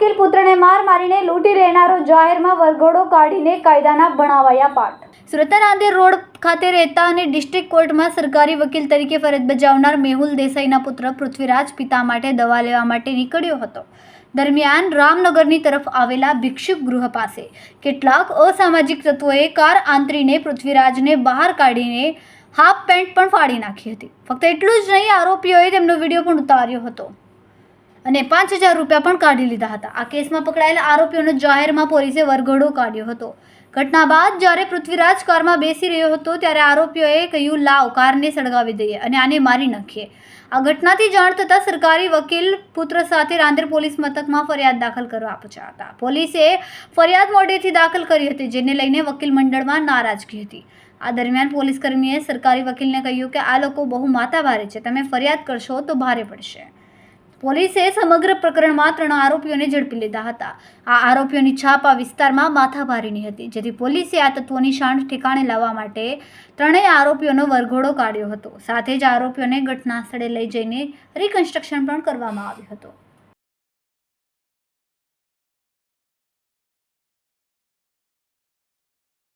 વકીલ પુત્રને માર મારીને લૂંટી રહેનારો જાહેરમાં વરઘોડો કાઢીને કાયદાના ભણાવાયા પાઠ. સુરતના નાંદેર રોડ ખાતે રહેતા અને ડિસ્ટ્રિક્ટ કોર્ટમાં સરકારી વકીલ તરીકે ફરજ બજાવનાર મેહુલ દેસાઈના પુત્ર પૃથ્વીરાજ પિતા માટે દવા લેવા માટે નીકળ્યો હતો. દરમિયાન રામનગરની તરફ આવેલા ભિક્ષુક ગૃહ પાસે કેટલાક અસામાજિક તત્વોએ કાર આંતરીને પૃથ્વીરાજને બહાર કાઢીને હાફ પેન્ટ પણ ફાડી નાખી હતી. ફક્ત એટલું જ નહીં, આરોપીઓએ તેમનો વીડિયો પણ ઉતાર્યો હતો. અને પાંચ હજાર રૂપિયા પણ કાઢી લીધા હતા. આ કેસમાં પકડાયેલા આરોપીઓનો જાહેરમાં પોલીસે વરઘોડો કાઢ્યો હતો. ઘટના બાદ જ્યારે પૃથ્વીરાજ કારમાં બેસી રહ્યો હતો, ત્યારે આરોપીઓએ કહ્યું, લાવ, કારને સળગાવી દઈએ અને આને મારી નાખીએ. આ ઘટનાથી જાણ થતાં સરકારી વકીલ પુત્ર સાથે રાંદેર પોલીસ મથકમાં ફરિયાદ દાખલ કરવા પહોંચ્યા હતા. પોલીસે ફરિયાદ મોડેથી દાખલ કરી હતી, જેને લઈને વકીલ મંડળમાં નારાજગી હતી. આ દરમિયાન પોલીસકર્મીએ સરકારી વકીલને કહ્યું કે, આ લોકો બહુ માથાભારે છે. તમે ફરિયાદ કરશો તો ભારે પડશે. પોલીસે સમગ્ર પ્રકરણમાં ત્રણ આરોપીઓને ઝડપી લીધા હતા. આ આરોપીઓની છાપ આ વિસ્તારમાં માથાભારીની હતી, જેથી પોલીસે આ તત્વોની શાણ ઠેકાણે લાવવા માટે ત્રણેય આરોપીઓનો વરઘોડો કાઢ્યો હતો. સાથે જ આરોપીઓને ઘટના સ્થળે લઈ જઈને રિકન્સ્ટ્રક્શન પણ કરવામાં આવ્યું હતું.